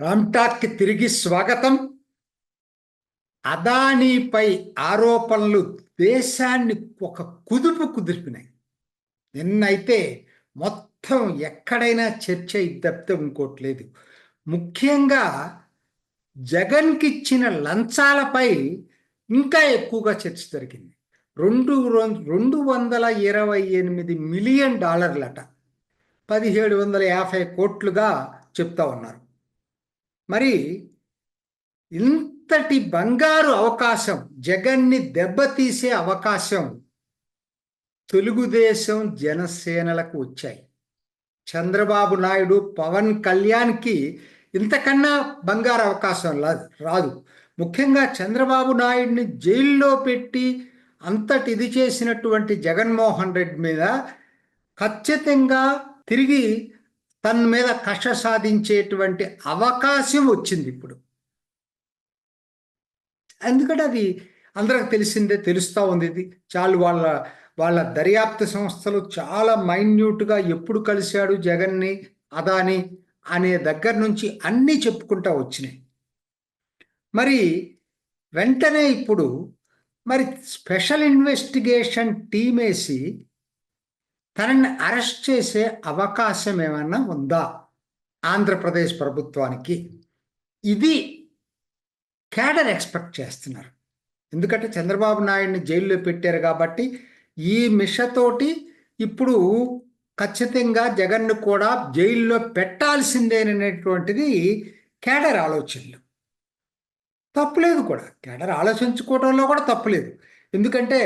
రామ్టాక్కి తిరిగి స్వాగతం. అదానీపై ఆరోపణలు దేశాన్ని ఒక కుదుపు కుదిరిపినాయి. నిన్నైతే మొత్తం ఎక్కడైనా చర్చ తప్పితే ఇంకోట్లేదు ముఖ్యంగా జగన్కి ఇచ్చిన లంచాలపై ఇంకా ఎక్కువగా చర్చ జరిగింది. రెండు రెండు వందల ఇరవై ఎనిమిది మిలియన్ డాలర్లట. పదిహేడు వందల యాభై కోట్లుగా చెప్తా ఉన్నారు. మరి ఇంతటి బంగారు అవకాశం జగన్ని దెబ్బతీసే అవకాశం తెలుగుదేశం జనసేనలకు వచ్చాయి. చంద్రబాబు నాయుడు పవన్ కళ్యాణ్కి ఇంతకన్నా బంగారు అవకాశం రాదు. ముఖ్యంగా చంద్రబాబు నాయుడిని జైల్లో పెట్టి అంతటి ఇది చేసినటువంటి జగన్మోహన్ రెడ్డి మీద ఖచ్చితంగా తిరిగి తన మీద కష సాధించేటువంటి అవకాశం వచ్చింది ఇప్పుడు. ఎందుకంటే అది అందరికి తెలిసిందే తెలుస్తూ ఉంది. ఇది చాలు వాళ్ళ వాళ్ళ దర్యాప్తు సంస్థలు చాలా మైన్యూట్గా ఎప్పుడు కలిశాడు జగన్ని అదాని అనే దగ్గర నుంచి అన్నీ చెప్పుకుంటా వచ్చినాయి. మరి వెంటనే ఇప్పుడు మరి స్పెషల్ ఇన్వెస్టిగేషన్ టీం వేసి తనని అరెస్ట్ చేసే అవకాశం ఏమన్నా ఉందా? ఆంధ్రప్రదేశ్ ప్రభుత్వానికి. ఇది కేడర్ ఎక్స్పెక్ట్ చేస్తున్నారు. ఎందుకంటే చంద్రబాబు నాయుడిని జైల్లో పెట్టారు కాబట్టి ఈ మిషతోటి ఇప్పుడు ఖచ్చితంగా జగన్ను కూడా జైల్లో పెట్టాల్సిందేననేటువంటిది కేడర్ ఆలోచనలు. తప్పులేదు కూడా. కేడర్ ఆలోచించుకోవడంలో కూడా తప్పులేదు. ఎందుకంటే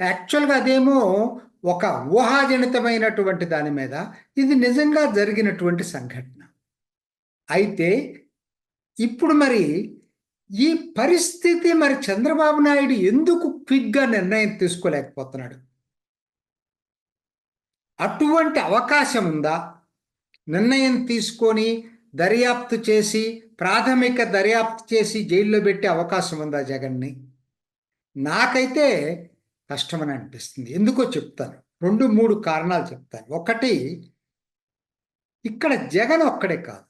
యాక్చువల్గా అదేమో ఒక ఊహాజనితమైనటువంటి దాని మీద ఇది నిజంగా జరిగినటువంటి సంఘటన. అయితే ఇప్పుడు మరి ఈ పరిస్థితి మరి చంద్రబాబు నాయుడు ఎందుకు క్విక్గా నిర్ణయం తీసుకోలేకపోతున్నాడు? అటువంటి అవకాశం ఉందా? నిర్ణయం తీసుకొని దర్యాప్తు చేసి ప్రాథమిక దర్యాప్తు చేసి జైల్లో పెట్టే అవకాశం ఉందా జగన్ని? నాకైతే కష్టమని అనిపిస్తుంది. ఎందుకో చెప్తాను. రెండు మూడు కారణాలు చెప్తాను. ఒకటి ఇక్కడ జగన్ ఒక్కడే కాదు.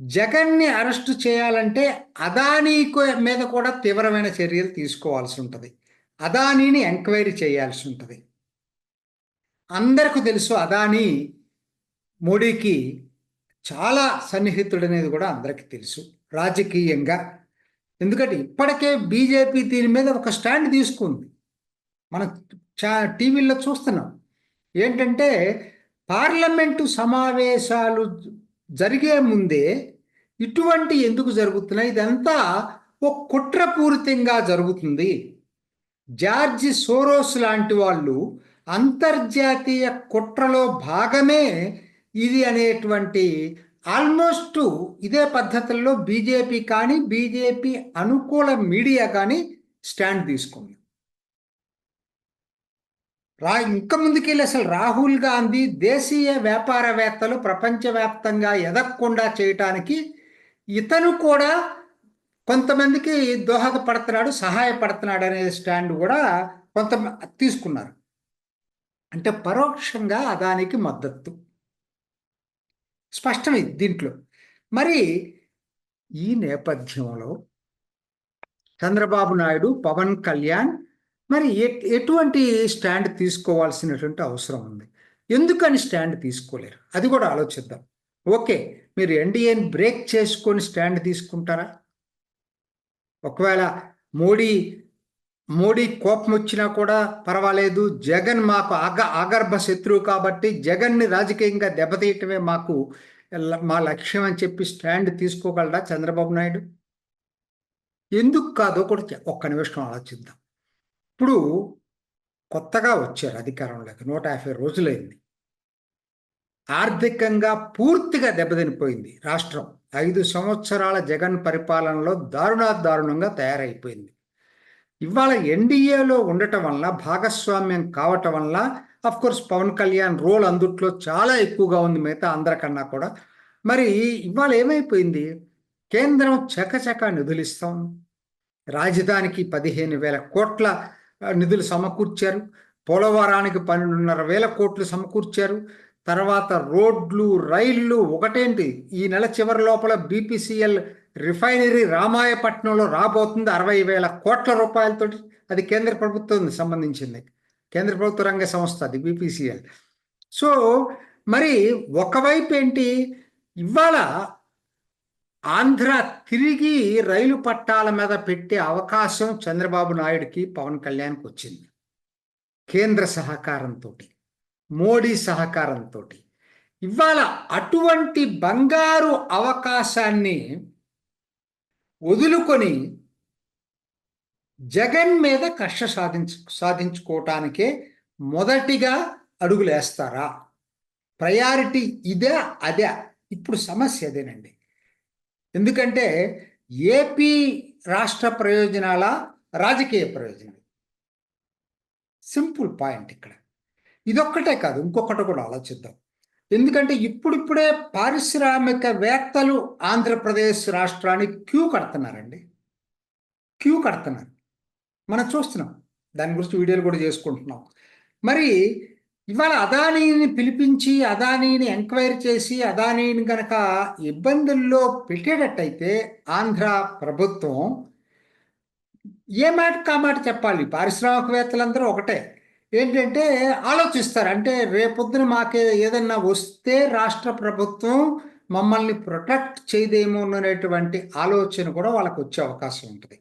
జగన్ని అరెస్టు చేయాలంటే అదానీ మీద కూడా తీవ్రమైన చర్యలు తీసుకోవాల్సి ఉంటుంది. అదానీని ఎంక్వైరీ చేయాల్సి ఉంటుంది. అందరికీ తెలుసు అదానీ మోడీకి చాలా సన్నిహితుడు అనేది కూడా అందరికీ తెలుసు. రాజకీయంగా ఎందుకంటే ఇప్పటికే బీజేపీ దీని మీద ఒక స్టాండ్ తీసుకుంది. మనం చా టీవీల్లో చూస్తున్నాం. ఏంటంటే పార్లమెంటు సమావేశాలు జరిగే ముందే ఇటువంటి ఎందుకు జరుగుతున్నాయి? ఇదంతా ఒక కుట్రపూరితంగా జరుగుతుంది. జార్జి సోరోస్ లాంటి వాళ్ళు అంతర్జాతీయ కుట్రలో భాగమే ఇది అనేటువంటి ఆల్మోస్ట్ ఇదే పద్ధతుల్లో బీజేపీ కానీ బీజేపీ అనుకూల మీడియా కానీ స్టాండ్ తీసుకుంది. రా ఇంకా ముందుకెళ్ళి అసలు రాహుల్ గాంధీ దేశీయ వ్యాపారవేత్తలు ప్రపంచవ్యాప్తంగా ఎదగకుండా చేయటానికి ఇతను కూడా కొంతమందికి దోహదపడుతున్నాడు సహాయపడుతున్నాడు అనే స్టాండ్ కూడా కొంత తీసుకున్నారు. అంటే పరోక్షంగా అదానికి మద్దతు. స్పష్టమైంది దీంట్లో. మరి ఈ నేపథ్యంలో చంద్రబాబు నాయుడు పవన్ కళ్యాణ్ మరి ఎటువంటి స్టాండ్ తీసుకోవాల్సినటువంటి అవసరం ఉంది? ఎందుకని స్టాండ్ తీసుకోలేరు? అది కూడా ఆలోచిద్దాం. ఓకే మీరు ఎన్డీఏని బ్రేక్ చేసుకొని స్టాండ్ తీసుకుంటారా? ఒకవేళ మోడీ మోడీ కోపం వచ్చినా కూడా పర్వాలేదు. జగన్ మాకు అగ అగర్భ శత్రువు కాబట్టి జగన్ని రాజకీయంగా దెబ్బతీయటమే మాకు మా లక్ష్యం అని చెప్పి స్టాండ్ తీసుకోగలరా చంద్రబాబు నాయుడు? ఎందుకు కాదో కూడా ఒక్క నిమిషం ఆలోచిద్దాం. ఇప్పుడు కొత్తగా వచ్చారు అధికారంలోకి. నూట యాభై రోజులైంది. ఆర్థికంగా పూర్తిగా దెబ్బతినిపోయింది రాష్ట్రం. ఐదు సంవత్సరాల జగన్ పరిపాలనలో దారుణా దారుణంగా తయారైపోయింది. ఇవాళ ఎన్డీఏలో ఉండటం వల్ల భాగస్వామ్యం కావటం వల్ల of course Pawan Kalyan role అందుట్లో చాలా ఎక్కువగా ఉంది మిగతా అందరికన్నా కూడా. మరి ఇవాళ ఏమైపోయింది? కేంద్రం చకచక నిధులు ఇస్తాం. రాజధానికి పదిహేను వేల కోట్ల నిధులు సమకూర్చారు. పోలవరానికి పన్నెండున్నర వేల కోట్లు సమకూర్చారు. తర్వాత రోడ్లు రైళ్ళు ఒకటేంటి? ఈ నెల చివరి లోపల బీపీసీఎల్ రిఫైనరీ రామాయపట్నంలో రాబోతుంది అరవై వేల కోట్ల రూపాయలతో అది కేంద్ర ప్రభుత్వం సంబంధించింది. కేంద్ర ప్రభుత్వ రంగ సంస్థ అది బీపీసీఎల్. సో మరి ఒకవైపు ఏంటి? ఇవాళ ఆంధ్ర తిరిగి రైలు పట్టాల మీద పెట్టే అవకాశం చంద్రబాబు నాయుడుకి పవన్ కళ్యాణ్కి వచ్చింది. కేంద్ర సహకారంతో మోడీ సహకారంతో ఇవాళ అటువంటి బంగారు అవకాశాన్ని వదులుకొని జగన్ మీద కష్ట సాధించు సాధించుకోవటానికే మొదటిగా అడుగులేస్తారా? ప్రయారిటీ ఇదే అదే. ఇప్పుడు సమస్య అదేనండి. ఎందుకంటే ఏపీ రాష్ట్ర ప్రయోజనాల రాజకీయ ప్రయోజనాలు. సింపుల్ పాయింట్ ఇక్కడ. ఇదొక్కటే కాదు ఇంకొకటి కూడా ఆలోచిద్దాం. ఎందుకంటే ఇప్పుడిప్పుడే పారిశ్రామికవేత్తలు ఆంధ్రప్రదేశ్ రాష్ట్రానికి క్యూ కడుతున్నారండి. క్యూ కడుతున్నారు. మనం చూస్తున్నాం. దాని గురించి వీడియోలు కూడా చేసుకుంటున్నాం. మరి ఇవాళ అదానీని పిలిపించి అదానీని ఎంక్వైరీ చేసి అదానీని గనక ఇబ్బందుల్లో పెట్టేటట్టయితే ఆంధ్ర ప్రభుత్వం ఏ మాట కామాట చెప్పాలి? పారిశ్రామికవేత్తలందరూ ఒకటే. ఏంటంటే ఆలోచిస్తారు. అంటే రేపొద్దున మాకే ఏదన్నా వస్తే రాష్ట్ర ప్రభుత్వం మమ్మల్ని ప్రొటెక్ట్ చేయదేమో అనేటువంటి ఆలోచన కూడా వాళ్ళకు వచ్చే అవకాశం ఉంటుంది.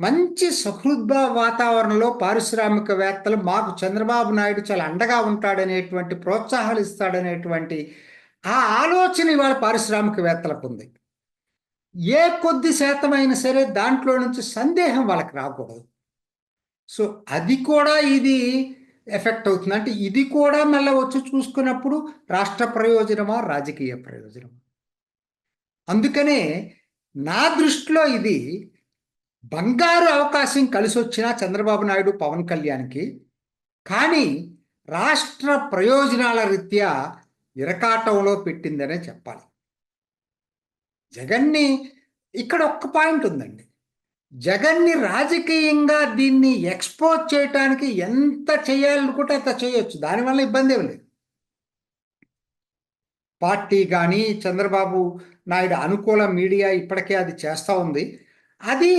మంచి సహృద్భ వాతావరణంలో పారిశ్రామికవేత్తలు మాకు చంద్రబాబు నాయుడు చాలా అండగా ఉంటాడనేటువంటి ప్రోత్సాహాలు ఇస్తాడనేటువంటి ఆ ఆలోచన ఇవాళ పారిశ్రామికవేత్తలకు ఉంది. ఏ కొద్ది శాతం అయినా సరే దాంట్లో నుంచి సందేహం వాళ్ళకి రాకూడదు. సో అది కూడా ఇది ఎఫెక్ట్ అవుతుంది. అంటే ఇది కూడా మళ్ళీ వచ్చి చూసుకున్నప్పుడు రాష్ట్ర ప్రయోజనమా రాజకీయ ప్రయోజనమా? అందుకనే నా దృష్టిలో ఇది బంగారు అవకాశం కలిసి వచ్చిన చంద్రబాబు నాయుడు పవన్ కళ్యాణ్కి కానీ రాష్ట్ర ప్రయోజనాల రీత్యా ఇరకాటంలో పెట్టిందనే చెప్పాలి. జగన్ని ఇక్కడ ఒక్క పాయింట్ ఉందండి. జగన్ని రాజకీయంగా దీన్ని ఎక్స్పోజ్ చేయటానికి ఎంత చేయాలనుకుంటే అంత చేయొచ్చు. దానివల్ల ఇబ్బంది ఏమి లేదు. పార్టీ కానీ చంద్రబాబు నాయుడు అనుకూల మీడియా ఇప్పటికే అది చేస్తూ ఉంది. అది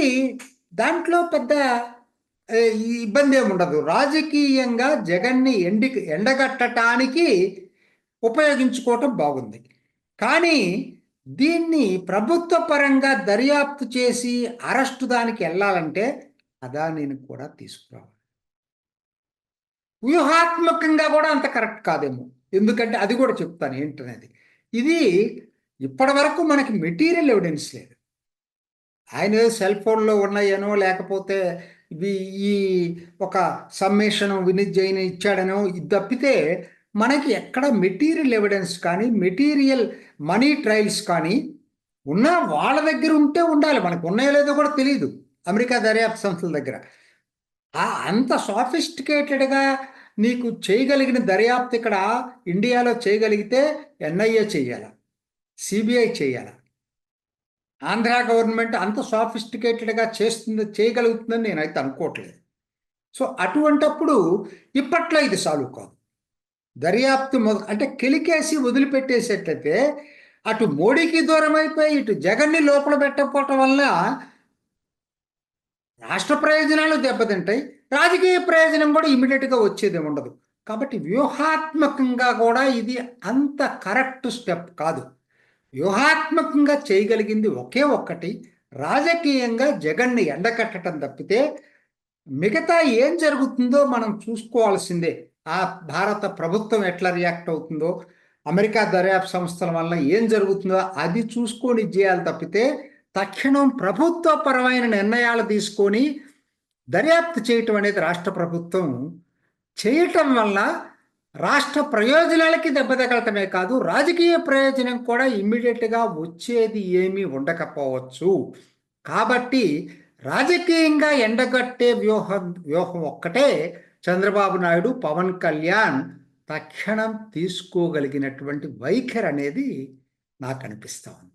దాంట్లో పెద్ద ఇబ్బంది ఏమి ఉండదు. రాజకీయంగా జగన్ని ఎండి ఎండగట్టడానికి ఉపయోగించుకోవటం బాగుంది. కానీ దీన్ని ప్రభుత్వ పరంగా దర్యాప్తు చేసి అరెస్టు దానికి వెళ్ళాలంటే అదానిని కూడా తీసుకురావాలి. వ్యూహాత్మకంగా కూడా అంత కరెక్ట్ కాదేమో. ఎందుకంటే అది కూడా చెప్తాను ఏంటనేది. ఇది ఇప్పటి వరకు మనకి మెటీరియల్ ఎవిడెన్స్ లేదు. ఆయన సెల్ ఫోన్లో ఉన్నాయనో లేకపోతే ఇవి ఈ ఒక సమ్మేషన్ వినిత్ జైన్ ఇచ్చాడనో ఇది తప్పితే మనకి ఎక్కడ మెటీరియల్ ఎవిడెన్స్ కానీ మెటీరియల్ మనీ ట్రయల్స్ కానీ ఉన్నా వాళ్ళ దగ్గర ఉంటే ఉండాలి. మనకు ఉన్నాయో లేదో కూడా తెలియదు అమెరికా దర్యాప్తు సంస్థల దగ్గర. ఆ అంత సాఫిస్టికేటెడ్గా నీకు చేయగలిగిన దర్యాప్తు ఇక్కడ ఇండియాలో చేయగలిగితే ఎన్ఐఏ చేయాల? సిబిఐ చేయాల? ఆంధ్ర గవర్నమెంట్ అంత సాఫిస్టికేటెడ్గా చేస్తుంది చేయగలుగుతుందని నేనైతే అనుకోవట్లేదు. సో అటువంటప్పుడు ఇప్పట్లో ఇది సాల్వ్ కాదు. దర్యాప్తు అంటే కెలికేసి వదిలిపెట్టేసేట్లయితే అటు మోడీకి దూరం అయిపోయి ఇటు జగన్ని లోపల పెట్టకపోవటం వల్ల రాష్ట్ర ప్రయోజనాలు దెబ్బతింటాయి. రాజకీయ ప్రయోజనం కూడా ఇమీడియట్గా వచ్చేది ఉండదు. కాబట్టి వ్యూహాత్మకంగా కూడా ఇది అంత కరెక్ట్ స్టెప్ కాదు. వ్యూహాత్మకంగా చేయగలిగింది ఒకే ఒక్కటి రాజకీయంగా జగన్ని ఎండకట్టడం తప్పితే మిగతా ఏం జరుగుతుందో మనం చూసుకోవాల్సిందే. ఆ భారత ప్రభుత్వం ఎట్లా రియాక్ట్ అవుతుందో అమెరికా దర్యాప్తు సంస్థల వల్ల ఏం జరుగుతుందో అది చూసుకొని చేయాలి తప్పితే తక్షణం ప్రభుత్వపరమైన నిర్ణయాలు తీసుకొని దర్యాప్తు చేయటం అనేది రాష్ట్ర ప్రభుత్వం చేయటం వల్ల రాష్ట్ర ప్రయోజనాలకి దెబ్బ తగలటమే కాదు రాజకీయ ప్రయోజనం కూడా ఇమ్మీడియట్గా వచ్చేది ఏమీ ఉండకపోవచ్చు. కాబట్టి రాజకీయంగా ఎండగట్టే వ్యూహం వ్యూహం ఒక్కటే చంద్రబాబు నాయుడు పవన్ కళ్యాణ్ తక్షణం తీసుకోగలిగినటువంటి వైఖరి అనేది నాకు అనిపిస్తా ఉంది.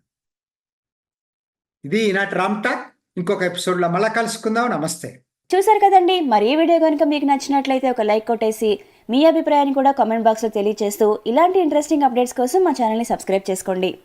ఇది ఈనాటి రామ్ టాక్. ఇంకొక ఎపిసోడ్లో మళ్ళీ కలుసుకుందాం. నమస్తే. చూసారు కదండి. మరి ఈ వీడియో కనుక మీకు నచ్చినట్లయితే ఒక లైక్ కొట్టేసి మీ అభిప్రాయాన్ని కూడా కామెంట్ బాక్స్లో తెలియజేస్తూ ఇలాంటి ఇంట్రెస్టింగ్ అప్డేట్స్ కోసం మా ఛానల్ని సబ్స్క్రైబ్ చేసుకోండి.